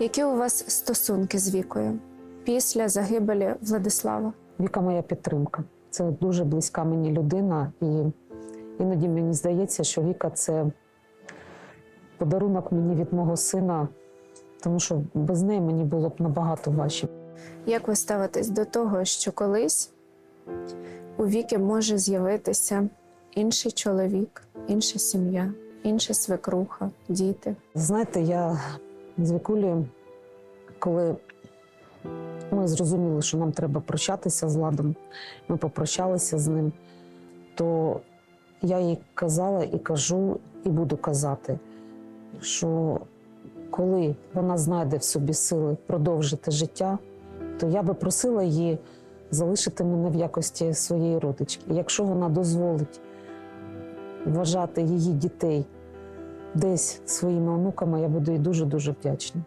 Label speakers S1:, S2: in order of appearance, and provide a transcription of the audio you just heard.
S1: Які у вас стосунки з Вікою після загибелі Владислава?
S2: Віка моя підтримка. Це дуже близька мені людина, і іноді мені здається, що Віка це подарунок мені від мого сина, тому що без неї мені було б набагато важче.
S1: Як ви ставитесь до того, що колись у Віки може з'явитися інший чоловік, інша сім'я, інша свекруха, діти?
S2: Знаєте, я з Вікулею, коли ми зрозуміли, що нам треба прощатися з Ладом, ми попрощалися з ним, то я їй казала і кажу, і буду казати, що коли вона знайде в собі сили продовжити життя, то я би просила її залишити мене в якості своєї родички. Якщо вона дозволить вважати її дітей десь своїми онуками, я буду їй дуже дуже вдячна.